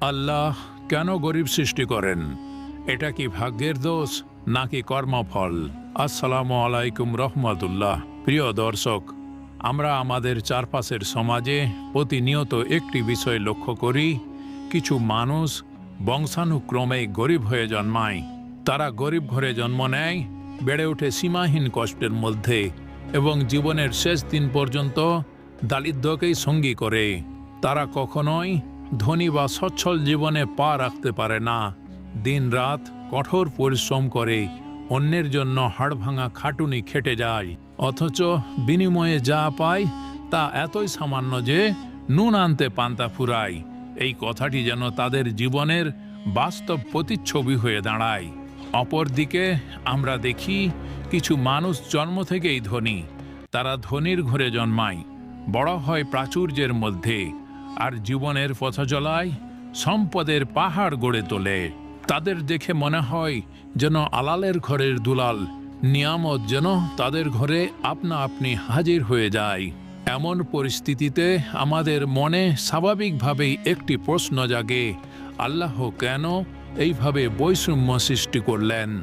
আল্লাহ কেন গরিব সৃষ্টি করেন? এটা কি ভাগ্যের দোষ নাকি কর্মফল? আসসালামু আলাইকুম রহমতুল্লাহ। প্রিয় দর্শক, আমরা আমাদের চারপাশের সমাজে প্রতিনিয়ত একটি বিষয় লক্ষ্য করি, কিছু মানুষ বংশানুক্রমে গরিব হয়ে জন্মায়। তারা গরিব ঘরে জন্ম নেয়, বেড়ে ওঠে সীমাহীন কষ্টের মধ্যে এবং জীবনের শেষ দিন পর্যন্ত দারিদ্র্যকেই সঙ্গী করে। তারা কখনোই ধনী বা সচ্ছল জীবনে পা রাখতে পারে না। দিন রাত কঠোর পরিশ্রম করে, অন্যের জন্য হাড় ভাঙা খাটুনি খেটে যায়। অথচ বিনিময়ে যা পায়, তা এতই সামান্য যে নুন আনতে পান্তা ফুরায়। এই কথাটি যেন তাদের জীবনের বাস্তব প্রতিচ্ছবি হয়ে দাঁড়ায়। অপরদিকে আমরা দেখি, কিছু মানুষ জন্ম থেকেই ধনী। তারা ধনীর ঘরে জন্মায়, বড় হয় প্রাচুর্যের মধ্যে। আর জীবনের পথচলায় সম্পদের পাহাড় গড়ে তোলে। তাদের দেখে মনে হয় যেন আলালের ঘরের দুলাল, নিয়ামত যেন তাদের ঘরে আপনা আপনি হাজির হয়ে যায়। এমন পরিস্থিতিতে আমাদের মনে স্বাভাবিকভাবেই একটি প্রশ্ন জাগে, আল্লাহ কেন এইভাবে বৈষম্য সৃষ্টি করলেন?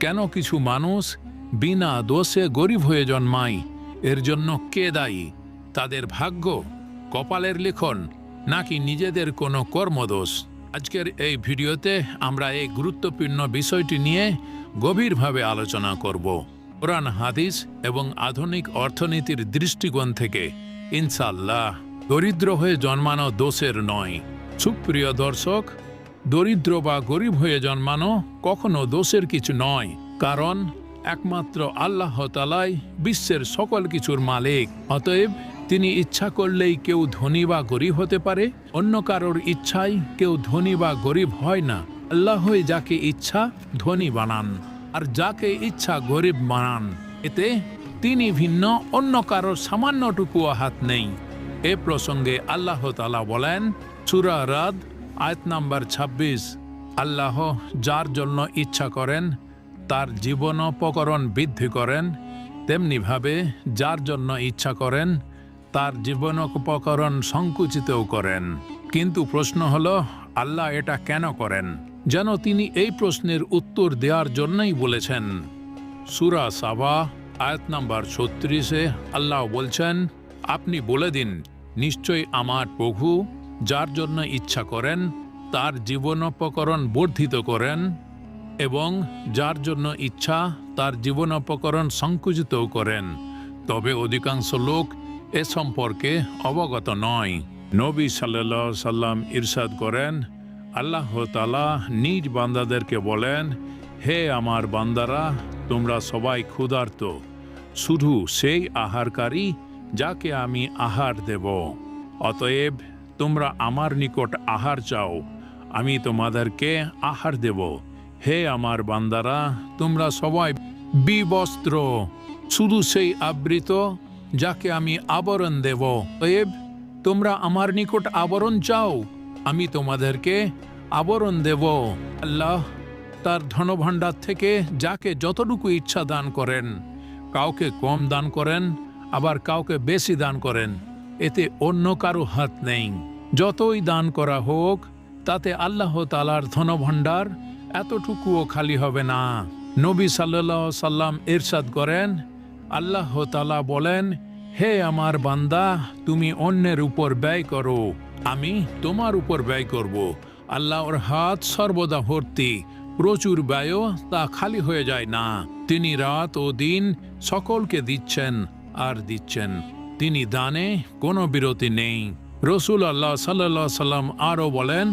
কেন কিছু মানুষ বিনা দোষে গরিব হয়ে জন্মায়? এর জন্য কে দায়ী? তাদের ভাগ্য কপালের লিখন, নাকি নিজেদের কোনো কর্মদোষ? আজকের এই ভিডিওতে আমরা এই গুরুত্বপূর্ণ বিষয়টি নিয়ে গভীরভাবে আলোচনা করব। কোরআন, হাদিস এবং আধুনিক অর্থনীতির দৃষ্টিকোণ থেকে। ইনশাল্লাহ দরিদ্র হয়ে জন্মানো দোষের নয়। সুপ্রিয় দর্শক, দরিদ্র বা গরিব হয়ে জন্মানো কখনো দোষের কিছু নয়। কারণ, একমাত্র আল্লাহ তালাই বিশ্বের সকল কিছুর মালিক। অতএব তিনি ইচ্ছা করলেই কেউ ধনী বা গরিব হতে পারে, অন্য কারোর ইচ্ছায় কেউ ধনী বা গরিব হয় না। আল্লাহই যাকে ইচ্ছা, ধনী বানান, আর যাকে ইচ্ছা, গরিব বানান। এতে তিনি ভিন্ন, অন্য কারোর সামান্যটুকুও হাত নেই। এ প্রসঙ্গে আল্লাহ তালা বলেন, সুরা রাদ, আয়াত নাম্বার ২৬ আল্লাহ যার জন্য ইচ্ছা করেন, তার জীবনোপকরণ বৃদ্ধি করেন, তেমনিভাবে যার জন্য ইচ্ছা করেন তার জীবনোপকরণ সংকুচিতও করেন। কিন্তু প্রশ্ন হল, আল্লাহ এটা কেন করেন? যেন তিনি এই প্রশ্নের উত্তর দেওয়ার জন্যই বলেছেন। সুরা সাবা, আয়াত নাম্বার ছত্রিশে আল্লাহ বলছেন, আপনি বলে দিন, নিশ্চয়ই আমার প্রভু, যার জন্য ইচ্ছা করেন, তার জীবনোপকরণ বর্ধিত করেন এবং যার জন্য ইচ্ছা, তার জীবনোপকরণ সংকুচিতও করেন। তবে অধিকাংশ লোক এ সম্পর্কে অবগত নয়। নবী সাল্লাহ সাল্লাম ইরশাদ করেন, আল্লাহ তালা নিজ বান্দাদেরকে বলেন, হে আমার বান্দারা, তোমরা সবাই ক্ষুধার্ত। শুধু সেই আহারকারী যাকে আমি আহার দেব। অতএব তোমরা আমার নিকট আহার চাও, আমি তোমাদেরকে আহার দেব। হে আমার বান্দারা, তোমরা সবাই বিবস্ত্র, শুধু সেই আবৃত যাকে আমি আবরণ দেব। অতএব, তোমরা আমার নিকট আবরণ চাও, আমি তোমাদেরকে আবরণ দেব। আল্লাহ তার ধনভাণ্ডার থেকে যাকে যতটুকু ইচ্ছা দান করেন, কাউকে কম দান করেন, আবার কাউকে বেশি দান করেন, এতে অন্য কারও হাত নেই। যতই দান করা হোক, তাতে আল্লাহ তালার ধনভাণ্ডার এতটুকুও খালি হবে না। নবী সাল্লাহ সাল্লাম এরশাদ করেন আল্লাহ তালা বলেন, হে আমার বান্দা, তুমি অন্যের উপর ব্যয় করো, আমি তোমার উপর ব্যয় করব। আল্লাহর হাত সর্বদা ভর্তি, প্রচুর ব্যয়ও তা খালি হয়ে যায় না। তিনি রাত ও দিন সকলকে দিচ্ছেন আর দিচ্ছেন। তিনি দানে কোনো বিরতি নেই। রসুল আল্লাহ সাল্লাম আরও বলেন,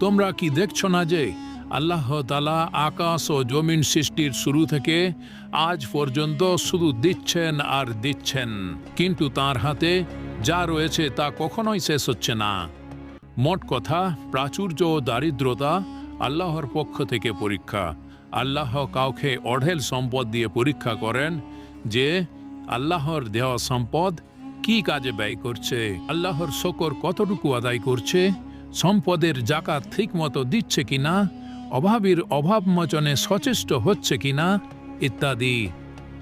তোমরা কি দেখছ না যে আল্লাহ তালা আকাশ ও জমিন সৃষ্টির শুরু থেকে আজ পর্যন্ত শুধু দিচ্ছেন আর দিচ্ছেন। কিন্তু তার হাতে যা রয়েছে তা কখনোই শেষ হচ্ছে না। মোট কথা, প্রাচুর্য ও দারিদ্রতা আল্লাহর পক্ষ থেকে পরীক্ষা। আল্লাহ কাউকে অঢেল সম্পদ দিয়ে পরীক্ষা করেন যে আল্লাহর দেওয়া সম্পদ কি কাজে ব্যয় করছে, আল্লাহর শকর কতটুকু আদায় করছে, সম্পদের জাকাত ঠিক মতো দিচ্ছে কিনা অভাবীর অভাব মোচনে সচেষ্ট হচ্ছে কিনা ইত্যাদি।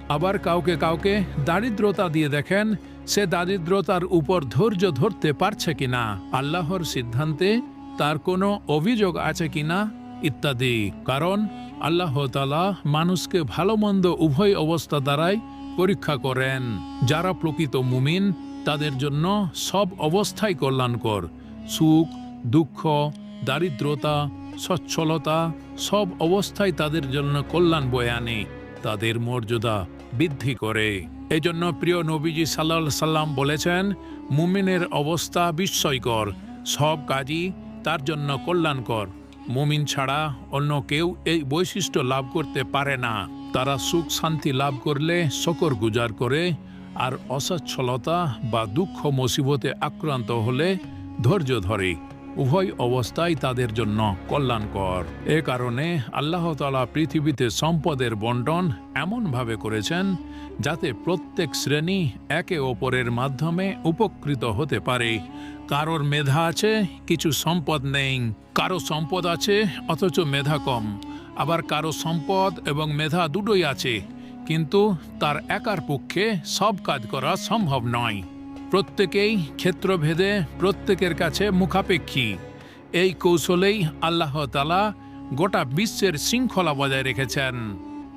আবার কাউকে কাউকে দারিদ্রতা দিয়ে দেখেন, সে দারিদ্রতার উপর ধৈর্য ধরতে পারছে কিনা আল্লাহর সিদ্ধান্তে তার কোনো অভিযোগ আছে কিনা ইত্যাদি। কারণ আল্লাহ তালা মানুষকে ভালো মন্দ উভয় অবস্থা দ্বারাই পরীক্ষা করেন। যারা প্রকৃত মুমিন, তাদের জন্য সব অবস্থাই কল্যাণকর। সুখ, দুঃখ, দারিদ্রতা সচ্ছলতা সব অবস্থায় তাদের জন্য কল্যাণ বয়ে আনে। তাদের মর্যাদা বৃদ্ধি করে। এই জন্য প্রিয় নবীজি সাল্লাহ সাল্লাম বলেছেন, মুমিনের অবস্থা বিস্ময়কর, সব কাজই তার জন্য কল্যাণকর। মুমিন ছাড়া অন্য কেউ এই বৈশিষ্ট্য লাভ করতে পারে না। তারা সুখ শান্তি লাভ করলে শকর গুজার করে আর অসচ্ছলতা বা দুঃখ মুসিবতে আক্রান্ত হলে ধৈর্য ধরে। উভয় অবস্থাই তাদের জন্য কল্যাণকর। এ কারণে আল্লাহ তালা পৃথিবীতে সম্পদের বন্টন এমনভাবে করেছেন যাতে প্রত্যেক শ্রেণি একে অপরের মাধ্যমে উপকৃত হতে পারে। কারোর মেধা আছে, কিছু সম্পদ নেই। কারও সম্পদ আছে, অথচ মেধা কম। আবার কারও সম্পদ এবং মেধা দুটোই আছে, কিন্তু তার একার পক্ষে সব কাজ করা সম্ভব নয়। প্রত্যেকেই ক্ষেত্রভেদে প্রত্যেকের কাছে মুখাপেক্ষী। এই কৌশলেই আল্লাহ তালা গোটা বিশ্বের শৃঙ্খলা বজায় রেখেছেন।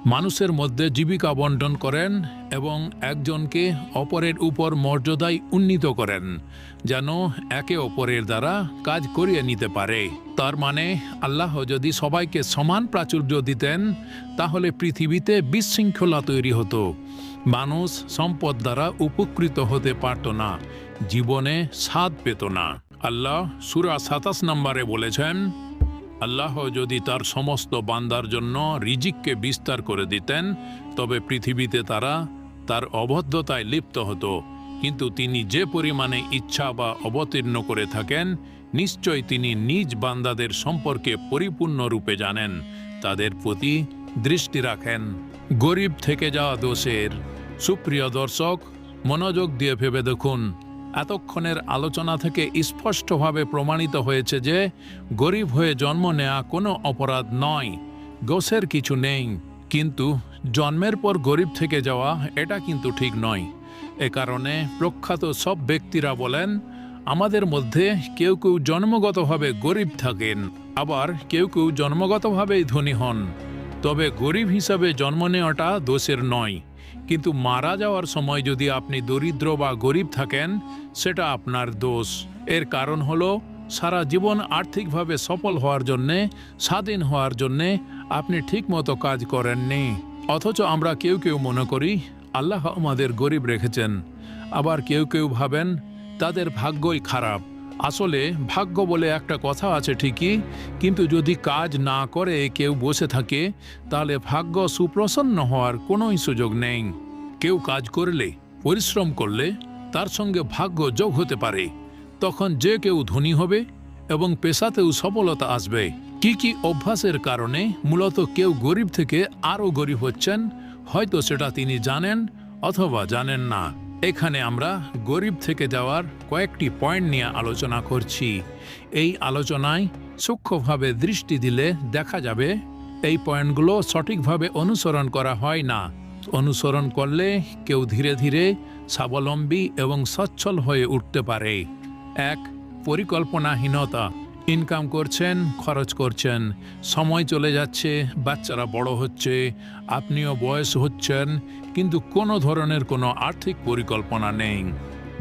মানুষের মধ্যে জীবিকা বন্টন করেন এবং একজনকে অপরের উপর মর্যাদায় উন্নীত করেন, যেন একে অপরের দ্বারা কাজ করিয়ে নিতে পারে। তার মানে আল্লাহ যদি সবাইকে সমান প্রাচুর্য দিতেন, তাহলে পৃথিবীতে বিশৃঙ্খলা তৈরি হতো। মানুষ সম্পদ দ্বারা উপকৃত হতে পারত না, জীবনে স্বাদ পেত না। আল্লাহ সুরা সাতাশ নম্বরে বলেছেন, আল্লাহ যদি তার সমস্ত বান্দার জন্য রিজিককে বিস্তার করে দিতেন, তবে পৃথিবীতে তারা তার অবদ্ধতায় লিপ্ত হতো। কিন্তু তিনি যে পরিমাণে ইচ্ছা বা অবতীর্ণ করে থাকেন, নিশ্চয় তিনি নিজ বান্দাদের সম্পর্কে পরিপূর্ণরূপে জানেন, তাদের প্রতি দৃষ্টি রাখেন। গরিব থেকে যাওয়া দোষের। সুপ্রিয় দর্শক, মনোযোগ দিয়ে ভেবে দেখুন, এতক্ষণের আলোচনা থেকে স্পষ্টভাবে প্রমাণিত হয়েছে যে গরিব হয়ে জন্ম নেওয়া কোনো অপরাধ নয় গোসের কিছু নেই। কিন্তু জন্মের পর গরিব থেকে যাওয়া এটা কিন্তু ঠিক নয়। এ কারণে প্রখ্যাত সব ব্যক্তিরা বলেন, আমাদের মধ্যে কেউ কেউ জন্মগতভাবে গরিব থাকেন, আবার কেউ কেউ জন্মগতভাবেই ধনী হন। তবে গরিব হিসাবে জন্ম নেওয়াটা দোষের নয়। কিন্তু মারা যাওয়ার সময় যদি আপনি দরিদ্র বা গরিব থাকেন, সেটা আপনার দোষ। এর কারণ হলো, সারা জীবন আর্থিকভাবে সফল হওয়ার জন্যে, স্বাধীন হওয়ার জন্যে আপনি ঠিকমতো কাজ করেননি। অথচ আমরা কেউ কেউ মনে করি, আল্লাহ আমাদের গরিব রেখেছেন। আবার কেউ কেউ ভাবেন, তাদের ভাগ্যই খারাপ। আসলে ভাগ্য বলে একটা কথা আছে ঠিকই, কিন্তু যদি কাজ না করে কেউ বসে থাকে, তাহলে ভাগ্য সুপ্রসন্ন হওয়ার কোনোই সুযোগ নেই। কেউ কাজ করলে, পরিশ্রম করলে, তার সঙ্গে ভাগ্য যোগ হতে পারে। তখন যে কেউ ধনী হবে এবং পেশাতেও সফলতা আসবে। কি কি অভ্যাসের কারণে মূলত কেউ গরিব থেকে আরও গরিব হচ্ছেন, হয়তো সেটা তিনি জানেন অথবা জানেন না। এখানে আমরা গরিব থেকে যাওয়ার কয়েকটি পয়েন্ট নিয়ে আলোচনা করছি। এই আলোচনায় সূক্ষ্মভাবে দৃষ্টি দিলে দেখা যাবে এই পয়েন্টগুলো সঠিকভাবে অনুসরণ করা হয় না। অনুসরণ করলে কেউ ধীরে ধীরে স্বাবলম্বী এবং সচ্ছল হয়ে উঠতে পারে। এক, পরিকল্পনাহীনতা। ইনকাম করছেন, খরচ করছেন। সময় চলে যাচ্ছে, বাচ্চারা বড় হচ্ছে, আপনিও বয়স হচ্ছেন, কিন্তু কোনো ধরনের কোনো আর্থিক পরিকল্পনা নেই।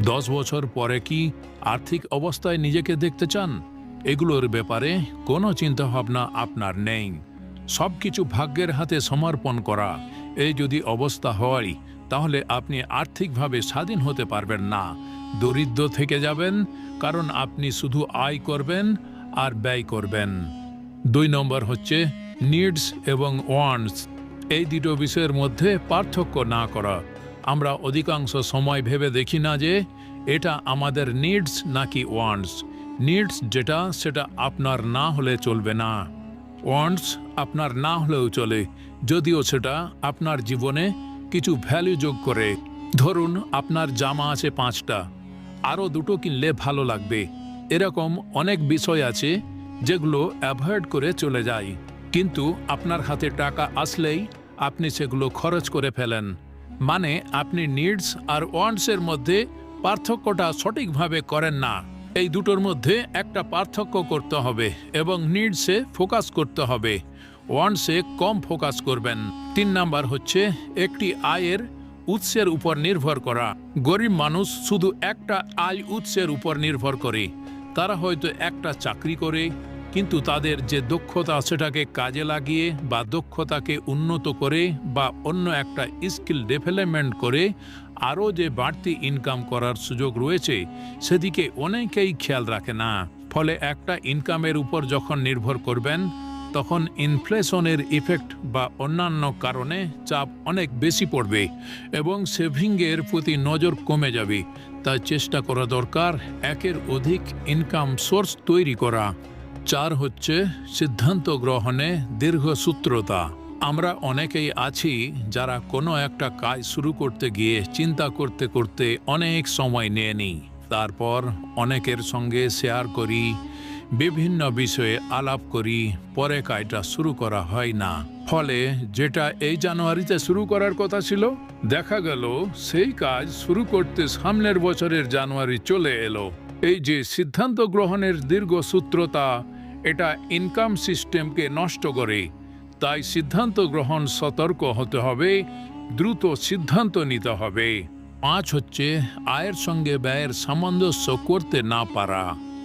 দশ বছর পরে কি আর্থিক অবস্থায় নিজেকে দেখতে চান? এগুলোর ব্যাপারে কোনো চিন্তাভাবনা আপনার নেই। সব কিছু ভাগ্যের হাতে সমর্পণ করা, এই যদি অবস্থা হয়, তাহলে আপনি আর্থিকভাবে স্বাধীন হতে পারবেন না। দরিদ্র থেকে যাবেন, কারণ আপনি শুধু আয় করবেন আর ব্যয় করবেন। দুই নম্বর হচ্ছে নিডস এবং ওয়ান্টস এই দুটো বিষয়ের মধ্যে পার্থক্য না করা। আমরা অধিকাংশ সময় ভেবে দেখি না যে এটা আমাদের নিডস নাকি ওয়ান্টস নিডস যেটা, সেটা আপনার না হলে চলবে না। ওয়ান্টস আপনার না হলেও চলে, যদিও সেটা আপনার জীবনে কিছু ভ্যালু যোগ করে। ধরুন, আপনার জামা আছে পাঁচটা, আরও দুটো কিনলে ভালো লাগবে। এরকম অনেক বিষয় আছে যেগুলো অ্যাভয়েড করে চলে যায়। কিন্তু আপনার হাতে টাকা আসলেই আপনি সেগুলো খরচ করে ফেলেন। মানে আপনি নিডস আর ওয়ান্টসের মধ্যে পার্থক্যটা সঠিকভাবে করেন না। এই দুটোর মধ্যে একটা পার্থক্য করতে হবে এবং নিডসে ফোকাস করতে হবে। ওয়ান্টসে কম ফোকাস করবেন। তিন নাম্বার হচ্ছে একটি আয়ের উৎসের উপর নির্ভর করা। গরিব মানুষ শুধু একটা আয় উৎসের উপর নির্ভর করে। তারা হয়তো একটা চাকরি করে, কিন্তু তাদের যে দক্ষতা সেটাকে কাজে লাগিয়ে বা দক্ষতাকে উন্নত করে বা অন্য একটা স্কিল ডেভেলপমেন্ট করে আরও যে বাড়তি ইনকাম করার সুযোগ রয়েছে, সেদিকে অনেকেই খেয়াল রাখে না। ফলে একটা ইনকামের উপর যখন নির্ভর করবেন, তখন ইনফ্লেশনের ইফেক্ট বা অন্যান্য কারণে চাপ অনেক বেশি পড়বে এবং সেভিংয়ের প্রতি নজর কমে যাবে। তাই চেষ্টা করা দরকার, একের অধিক ইনকাম সোর্স তৈরি করা। চার হচ্ছে সিদ্ধান্ত গ্রহণে দীর্ঘসূত্রতা। আমরা অনেকেই আছি যারা কোনো একটা কাজ শুরু করতে গিয়ে চিন্তা করতে করতে অনেক সময় নিয়ে নিই। তারপর অনেকের সঙ্গে শেয়ার করি, বিভিন্ন বিষয়ে আলাপ করি, পরে কাজটা শুরু করা হয় না। ফলে যেটা এই জানুয়ারিতে শুরু করার কথা ছিল, দেখা গেল সেই কাজ শুরু করতে সামনের বছরের জানুয়ারি চলে এলো। এই যে সিদ্ধান্ত গ্রহণের দীর্ঘসূত্রতা এটা ইনকাম সিস্টেমকে নষ্ট করে। তাই সিদ্ধান্ত গ্রহণ সতর্ক হতে হবে, দ্রুত সিদ্ধান্ত নিতে হবে। পাঁচ হচ্ছে আয়ের সঙ্গে ব্যয়ের সামঞ্জস্য করতে না পারা।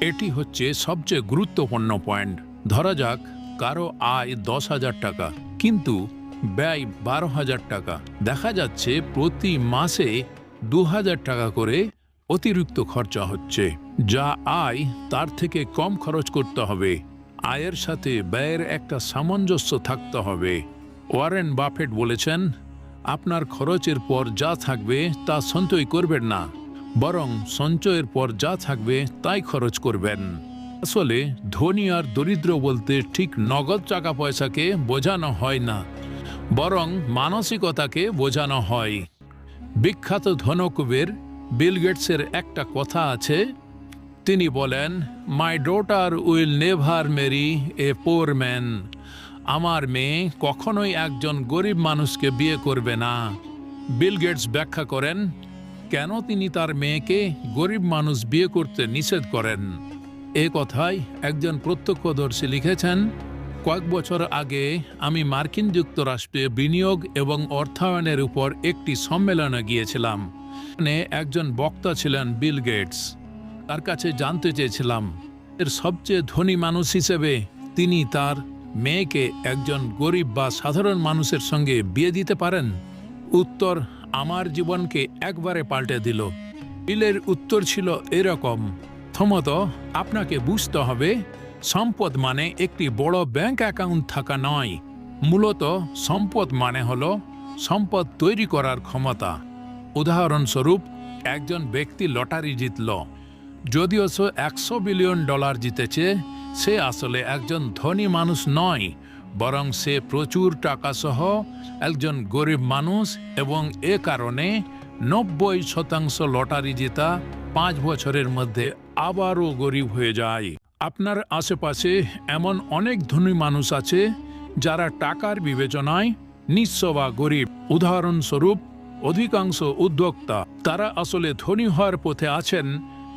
এটি হচ্ছে সবচেয়ে গুরুত্বপূর্ণ পয়েন্ট। ধরা যাক, কারও আয় দশ হাজার টাকা। কিন্তু ব্যয় বারো হাজার টাকা। দেখা যাচ্ছে প্রতি মাসে দু হাজার টাকা করে অতিরিক্ত খরচা হচ্ছে, যা আয় তার থেকে কম খরচ করতে হবে। আয়ের সাথে ব্যয়ের একটা সামঞ্জস্য থাকতে হবে। ওয়ারেন বাফেট বলেছেন, আপনার খরচের পর যা থাকবে তা সঞ্চয় করবেন না, বরং সঞ্চয়ের পর যা থাকবে তাই খরচ করবেন। আসলে ধনী আর দরিদ্র বলতে ঠিক নগদ টাকা পয়সাকে বোঝানো হয় না, বরং মানসিকতাকে বোঝানো হয়। বিখ্যাত ধনকুবের বিল গেটসের একটা কথা আছে। তিনি বলেন my daughter will never marry a poor man আমার মেয়ে কখনোই একজন গরিব মানুষকে বিয়ে করবে না। বিল গেটস ব্যাখ্যা করেন, কেন তিনি তার মেয়েকে গরিব মানুষ বিয়ে করতে নিষেধ করেন? এ কথায় একজন প্রত্যক্ষদর্শী লিখেছেন, কয়েক বছর আগে আমি মার্কিন যুক্তরাষ্ট্রে বিনিয়োগ এবং অর্থায়নের উপর একটি সম্মেলনে গিয়েছিলাম। একজন বক্তা ছিলেন বিল গেটস। তার কাছে জানতে চেয়েছিলাম, এর সবচেয়ে ধনী মানুষ হিসেবে তিনি তার মেয়েকে একজন গরিব বা সাধারণ মানুষের সঙ্গে বিয়ে দিতে পারেন? উত্তর আমার জীবনকে একবারে পাল্টে দিল। বিলের উত্তর ছিল এরকম প্রথমত, আপনাকে বুঝতে হবে, সম্পদ মানে একটি বড় ব্যাংক অ্যাকাউন্ট থাকা নয়। মূলত, সম্পদ মানে হল সম্পদ তৈরি করার ক্ষমতা। উদাহরণস্বরূপ, একজন ব্যক্তি লটারি জিতল। যদিও সে একশো বিলিয়ন ডলার জিতেছে, সে আসলে একজন ধনী মানুষ নয়, বরং সে প্রচুর টাকা সহ একজন গরিব মানুষ এবং এ কারণে নব্বই শতাংশ লটারি জেতা পাঁচ বছরের মধ্যে আবারও গরিব হয়ে যায়। আপনার আশেপাশে এমন অনেক ধনী মানুষ আছে যারা টাকার বিবেচনায় নিঃস্ব বা গরিব। উদাহরণস্বরূপ, অধিকাংশ উদ্যোক্তা, তারা আসলে ধনী হওয়ার পথে আছেন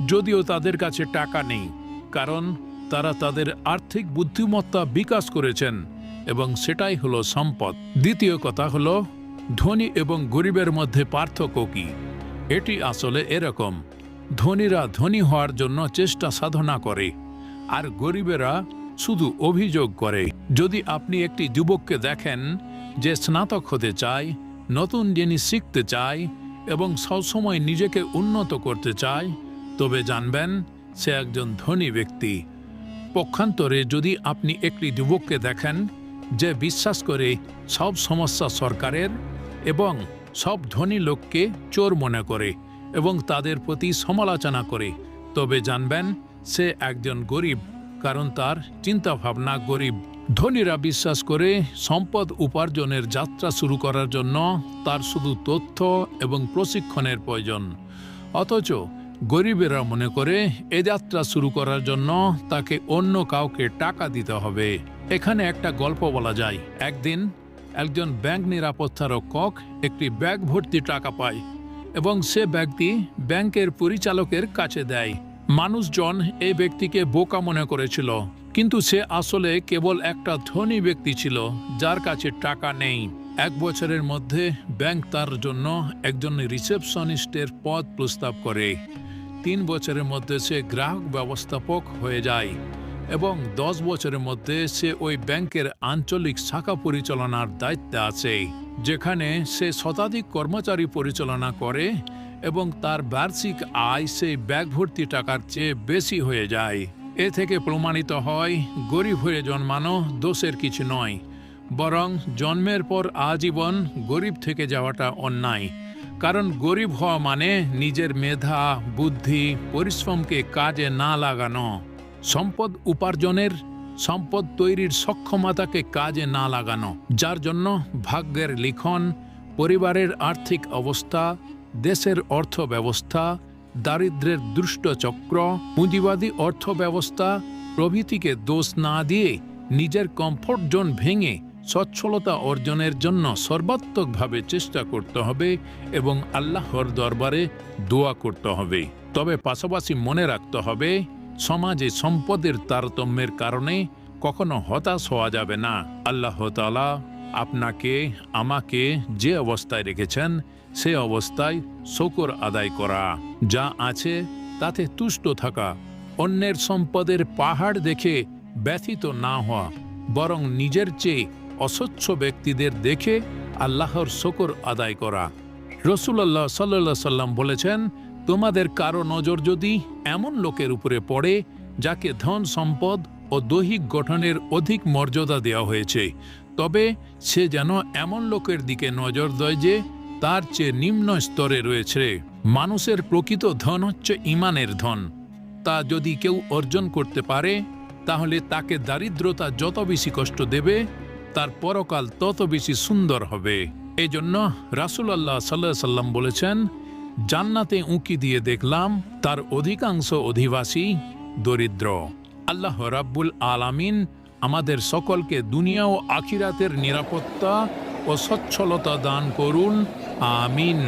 যদিও তাদের কাছে টাকা নেই, কারণ তারা তাদের আর্থিক বুদ্ধিমত্তা বিকাশ করেছেন এবং সেটাই হলো সম্পদ। দ্বিতীয় কথা হলো, ধনী এবং গরিবের মধ্যে পার্থক্য কি? এটি আসলে এরকম। ধনীরা ধনী হওয়ার জন্য চেষ্টা সাধনা করে, আর গরিবেরা শুধু অভিযোগ করে। যদি আপনি একটি যুবককে দেখেন যে স্নাতক হতে চায়, নতুন জিনিস শিখতে চায় এবং সবসময় নিজেকে উন্নত করতে চায়, তবে জানবেন সে একজন ধনী ব্যক্তি। পক্ষান্তরে যদি আপনি একটি যুবককে দেখেন যে বিশ্বাস করে সব সমস্যা সরকারের এবং সব ধনী লোককে চোর মনে করে এবং তাদের প্রতি সমালোচনা করে। তবে জানবেন, সে একজন গরিব, কারণ তার চিন্তাভাবনা গরিব। ধনীরা বিশ্বাস করে সম্পদ উপার্জনের যাত্রা শুরু করার জন্য তার শুধু তথ্য এবং প্রশিক্ষণের প্রয়োজন। অথচ গরিবেরা মনে করে এ যাত্রা শুরু করার জন্য তাকে অন্য কাউকে টাকা দিতে হবে। এখানে একটা গল্প বলা যায়। একদিন একজন ব্যাংক নিরাপত্তা রক্ষক একটি ব্যাগ ভর্তি টাকা পায়। এবং সে ব্যক্তি ব্যাংকের পরিচালকের কাছে দেয়। মানুষজন এই ব্যক্তিকে বোকা মনে করেছিল, কিন্তু সে আসলে কেবল একটা ধনী ব্যক্তি ছিল, যার কাছে টাকা নেই। এক বছরের মধ্যে ব্যাংক তার জন্য একজন রিসেপশনিস্টের পদ প্রস্তাব করে। তিন বছরের মধ্যে সে গ্রাহক ব্যবস্থাপক হয়ে যায়। এবং দশ বছরের মধ্যে সে ওই ব্যাংকের আঞ্চলিক শাখা পরিচালনার দায়িত্বে আছে, যেখানে সে শতাধিক কর্মচারী পরিচালনা করে এবং তার বার্ষিক আয় সেই ব্যাগ ভর্তি টাকার চেয়ে বেশি হয়ে যায়। এ থেকে প্রমাণিত হয়, গরিব হয়ে জন্মানো দোষের কিছু নয়, বরং জন্মের পর আজীবন গরিব থেকে যাওয়াটা অন্যায়। কারণ গরিব হওয়া মানে নিজের মেধা, বুদ্ধি, পরিশ্রমকে কাজে না লাগানো। সম্পদ উপার্জনের সম্পদ তৈরির সক্ষমতাকে কাজে না লাগানো, যার জন্য ভাগ্যের লিখন, পরিবারের আর্থিক অবস্থা, দেশের অর্থ ব্যবস্থা দারিদ্রের দুষ্ট চক্র পুঁজিবাদী অর্থ ব্যবস্থা প্রভৃতিকে দোষ না দিয়ে নিজের কমফোর্ট জোন ভেঙে সচ্ছলতা অর্জনের জন্য সর্বাত্মকভাবে চেষ্টা করতে হবে এবং আল্লাহর দরবারে দোয়া করতে হবে। তবে পাশাপাশি মনে রাখতে হবে সমাজে সম্পদের তারতম্যের কারণে কখনো হতাশ হওয়া যাবে না। আল্লাহ তাআলা আপনাকে, আমাকে যে অবস্থায় রেখেছেন, সে অবস্থায় শকর আদায় করা। যা আছে তাতে তুষ্ট থাকা। অন্যের সম্পদের পাহাড় দেখে ব্যথিত না হওয়া, বরং নিজের চেয়ে অস্বচ্ছ ব্যক্তিদের দেখে আল্লাহর শকর আদায় করা। রসুল্লাহ সাল্লা সাল্লাম বলেছেন তোমাদের কারও নজর যদি এমন লোকের উপরে পড়ে, যাকে ধন সম্পদ ও দৈহিক গঠনের অধিক মর্যাদা দেওয়া হয়েছে, তবে সে যেন এমন লোকের দিকে নজর দেয় যে তার চেয়ে নিম্ন স্তরে রয়েছে। মানুষের প্রকৃত ধন হচ্ছে ইমানের ধন। তা যদি কেউ অর্জন করতে পারে, তাহলে তাকে দারিদ্রতা যত বেশি কষ্ট দেবে, তার পরকাল তত বেশি সুন্দর হবে। এজন্য জন্য রাসুলাল্লাহ সাল্লাহ সাল্লাম বলেছেন জান্নাতে উঁকি দিয়ে দেখলাম তার অধিকাংশ অধিবাসী দরিদ্র। আল্লাহ রাব্বুল আলামিন আমাদের সকলকে দুনিয়া ও আখিরাতের নিরাপত্তা ও সচ্ছলতা দান করুন। আমিন।